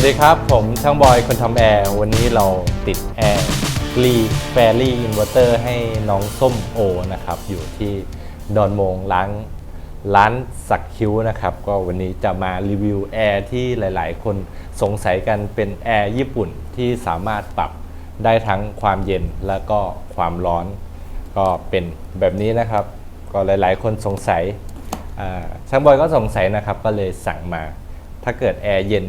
สวัสดีครับ ผมช่างบอยคนทำแอร์ วันนี้เราติดแอร์รีแฟรี่อินเวอร์เตอร์ให้น้องส้มโอนะครับ อยู่ที่ดอนมงร้านร้านสักคิ้วนะครับ ก็วันนี้จะมารีวิวแอร์ที่หลาย ๆ คนสงสัยกันเป็นแอร์ญี่ปุ่นที่สามารถปรับได้ทั้งความเย็นและก็ความร้อน ก็เป็นแบบนี้นะครับ ก็หลาย ๆ คนสงสัยช่างบอยก็สงสัยนะครับ ก็เลยสั่งมา ถ้าเกิดแอร์เย็น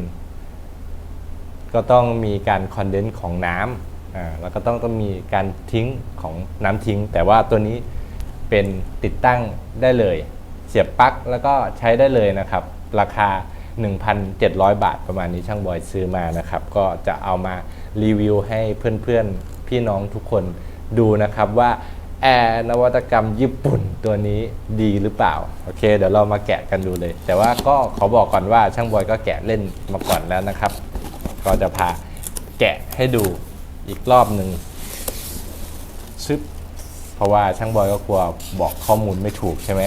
ก็ต้องมีการคอนเดนซ์ของน้ำแล้วก็ต้องต้องมีการทิ้งของน้ำทิ้ง แต่ว่าตัวนี้เป็นติดตั้งได้เลย เสียบปลั๊กแล้วก็ใช้ได้เลยนะครับ ราคา 1,700 บาทประมาณนี้ช่างบอยซื้อมานะครับ ก็จะเอามารีวิวให้เพื่อนๆ พี่น้องทุกคนดูนะครับว่าแอร์นวัตกรรมญี่ปุ่นตัวนี้ดีหรือเปล่า โอเค เดี๋ยวเรามาแกะกันดูเลย แต่ว่าก็ขอบอกก่อนว่าช่างบอยก็แกะเล่นมาก่อนแล้วนะครับ ก็จะพาแกะให้ดูอีกรอบหนึ่งชึบเพราะว่าช่างบอยก็กลัวบอกข้อมูลไม่ถูกใช่ไหม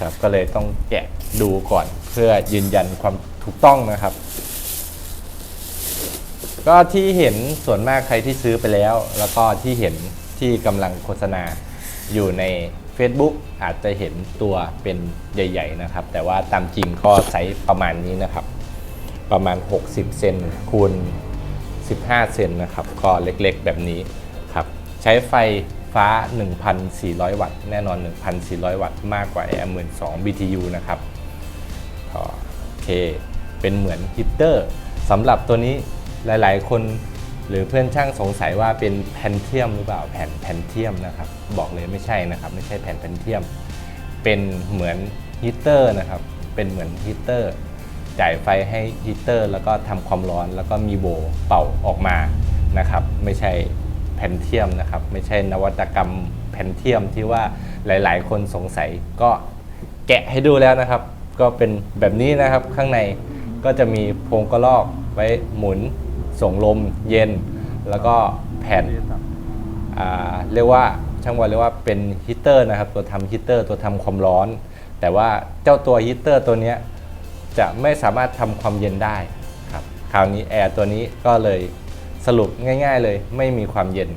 ครับ ก็เลยต้องแกะดูก่อนเพื่อยืนยันความถูกต้องนะครับ ก็ที่เห็นส่วนมากใครที่ซื้อไปแล้ว แล้วก็ที่เห็นที่กำลังโฆษณาอยู่ใน Facebook อาจจะเห็นตัวเป็นใหญ่ ๆ นะครับ แต่ว่าตามจริงก็ไซส์ประมาณนี้นะครับ ประมาณ 60 เซนคูณ 15 เซนนะครับก็เล็กๆ แบบนี้ครับใช้ไฟฟ้า 1,400 วัตต์ แน่นอน 1,400 วัตต์มากกว่า AM12 BTU นะครับก็โอเค เป็นเหมือนฮีตเตอร์สำหรับตัวนี้หลายๆ คนหรือเพื่อนช่างสงสัยว่าเป็นแพนเทียมหรือเปล่าแผ่นแพนเทียมนะครับบอกเลยไม่ใช่นะครับ ไม่ใช่แผ่นแพนเทียม เป็นเหมือนฮีตเตอร์นะครับ เป็นเหมือนฮีตเตอร์ จ่ายไฟให้ฮีเตอร์ แล้วก็ทำความร้อนแล้วก็มีโบเป่าออกมานะครับ ไม่ใช่แพนเทียมนะครับ ไม่ใช่นวัตกรรมแพนเทียมที่ว่าหลาย ๆ คนสงสัยก็แกะให้ดูแล้วนะครับ ก็เป็นแบบนี้นะครับข้างในก็จะมีโพรงกระลอกไว้หมุนส่งลมเย็น แล้วก็แผ่นอ่าเรียกว่าช่างบอยเรียกว่าเป็นฮีเตอร์นะครับ ตัวทำฮีเตอร์ตัวทำความร้อน แต่ว่าเจ้าตัวฮีเตอร์ตัวนี้ จะไม่สามารถทำความเย็นได้ครับคราวนี้แอร์ตัวนี้ก็เลยสรุปง่าย ๆเลยไม่มีความเย็น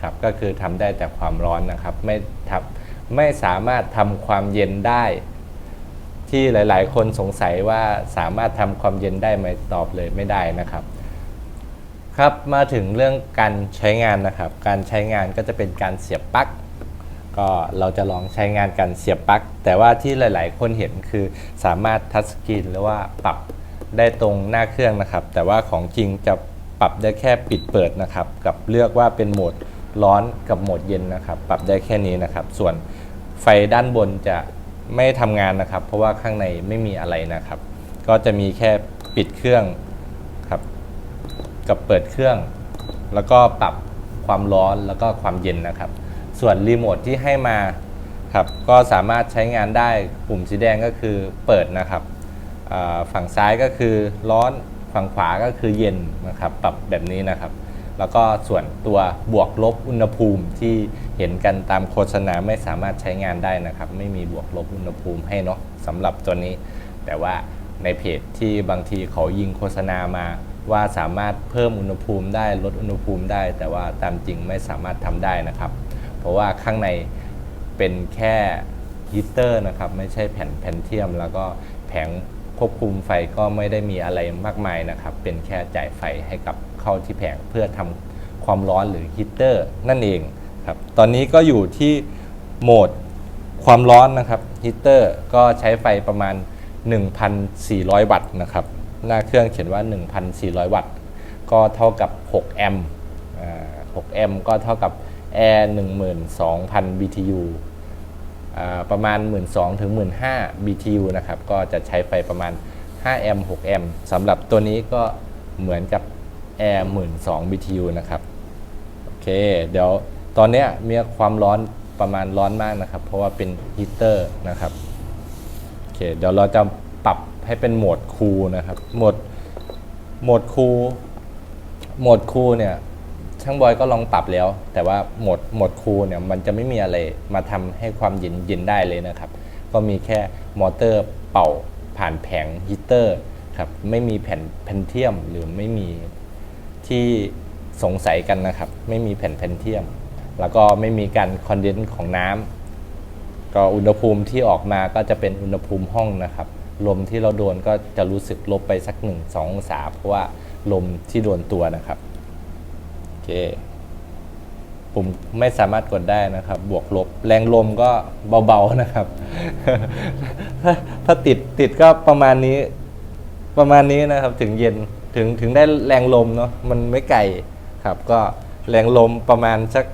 ครับก็คือทำได้แต่ความร้อนนะครับไม่ทับไม่สามารถทำความเย็นได้ ที่หลาย ๆ คนสงสัยว่าสามารถทำความเย็นได้ไหมตอบเลยไม่ได้นะครับ ครับมาถึงเรื่องการใช้งานนะครับ การใช้งานก็จะเป็นการเสียบปลั๊ก ก็เราจะลองใช้งานการเสียบปลั๊กแต่ว่าที่หลาย ๆ คนเห็นคือสามารถทัชสกรีนหรือว่าปรับได้ตรงหน้าเครื่องนะครับ แต่ว่าของจริงจะปรับได้แค่ปิดเปิดนะครับ กับเลือกว่าเป็นโหมดร้อนกับโหมดเย็นนะครับ ปรับได้แค่นี้นะครับ ส่วนไฟด้านบนจะไม่ทำงานนะครับ เพราะว่าข้างในไม่มีอะไรนะครับ ก็จะมีแค่ปิดเครื่องครับ กับเปิดเครื่อง แล้วก็ปรับความร้อนแล้วก็ความเย็นนะครับ ส่วนรีโมทที่ให้มาครับก็สามารถใช้งานได้ปุ่มสีแดงก็คือเปิดนะครับฝั่งซ้ายก็คือร้อนฝั่งขวาก็คือเย็นนะครับปรับแบบนี้นะครับ แล้วก็ส่วนตัวบวกลบอุณหภูมิที่เห็นกันตามโฆษณาไม่สามารถใช้งานได้นะครับ ไม่มีบวกลบอุณหภูมิให้เนาะสำหรับตัวนี้ แต่ว่าในเพจที่บางทีเขายิงโฆษณามาว่าสามารถเพิ่มอุณหภูมิได้ลดอุณหภูมิได้ แต่ว่าตามจริงไม่สามารถทำได้นะครับ เพราะว่าข้างในเป็นแค่ฮีเตอร์นะครับไม่ใช่แผ่นแพนเทียม แล้วก็แผงควบคุมไฟก็ไม่ได้มีอะไรมากมายนะครับ เป็นแค่จ่ายไฟให้กับเข้าที่แผงเพื่อทำความร้อนหรือฮีเตอร์นั่นเองครับตอนนี้ก็อยู่ที่โหมดความร้อนนะครับฮีเตอร์ก็ใช้ไฟประมาณ 1,400 วัตต์นะครับหน้าเครื่องเขียนว่า 1,400 วัตต์ ก็เท่ากับ 6 แอมป์6แอมป์ก็เท่ากับ Air 12,000 BTU อ่าประมาณ 12,000ถึง15,000 BTU นะครับ ก็จะใช้ไฟประมาณ 5 แอมป์6แอมป์สำหรับตัวนี้ก็เหมือนกับ Air 12,000 BTU นะครับ โอเค เดี๋ยวตอนเนี้ยมีความร้อนประมาณร้อนมากนะครับ เพราะว่าเป็นฮีเตอร์นะครับ โอเค เดี๋ยวเราจะปรับให้เป็นโหมดคูลนะครับ โหมด โหมดคูล โหมดคูลเนี่ย ช่างบอยก็ลองปรับแล้ว แต่ว่าโหมดโหมดคูลเนี่ยมันจะไม่มีอะไรมาทำให้ความเย็นเย็นได้เลยนะครับ ก็มีแค่มอเตอร์เป่าผ่านแผงฮีตเตอร์ครับไม่มีแผ่นแพนเทียมหรือไม่มีที่สงสัยกันนะครับ ไม่มีแผ่นแพนเทียม แล้วก็ไม่มีการคอนเดนซ์ของน้ำก็อุณหภูมิที่ออกมาก็จะเป็นอุณหภูมิห้องนะครับลมที่เราโดนก็จะรู้สึกลบไปสักหนึ่งสององศาเพราะว่าลมที่โดนตัวนะครับ เค ปุ่มไม่สามารถกดได้นะครับ บวกลบ แรงลมก็เบาๆนะครับ ถ้าถ้าติดติดก็ประมาณนี้ ประมาณนี้นะครับ ถึงเย็นถึงถึงได้แรงลมเนาะมันไม่ไกลครับ ก็แรงลมประมาณสัก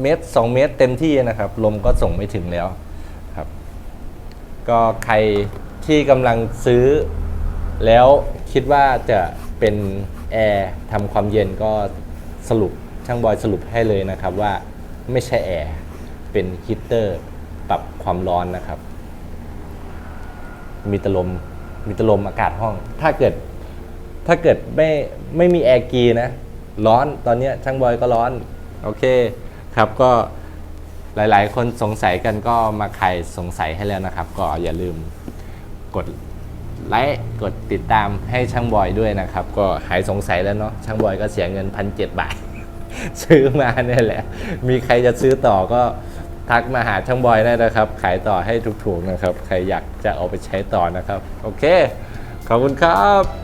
เมตรสองเมตรเต็มที่นะครับ ลมก็ส่งไม่ถึงแล้วครับ ก็ใครที่กำลังซื้อ แล้วคิดว่าจะเป็นแอร์ทำความเย็นก็ สรุปช่างบอยสรุปให้เลยนะครับว่าไม่ใช่แอร์เป็นฮีตเตอร์ปรับความร้อนนะครับ มีตลมมีตลมอากาศห้อง ถ้าเกิดถ้าเกิดไม่ไม่มีแอร์กีนะ ร้อนตอนนี้ช่างบอยก็ร้อน โอเคครับก็หลาย ๆ คนสงสัยกันก็มาใครสงสัยให้แล้วนะครับ ก็อย่าลืมกด ไลค์กดติดตามให้ช่างบอยด้วยนะครับ ก็หายสงสัยแล้วเนาะช่างบอยก็เสียเงินพันเบาท ซื้อมาเนี่ยแหละ มีใครจะซื้อต่อก็ทักมาหาช่างบอยได้นะครับ ขายต่อให้ถูกๆนะครับ ใครอยากจะเอาไปใช้ต่อนะครับ โอเค ขอบคุณครับ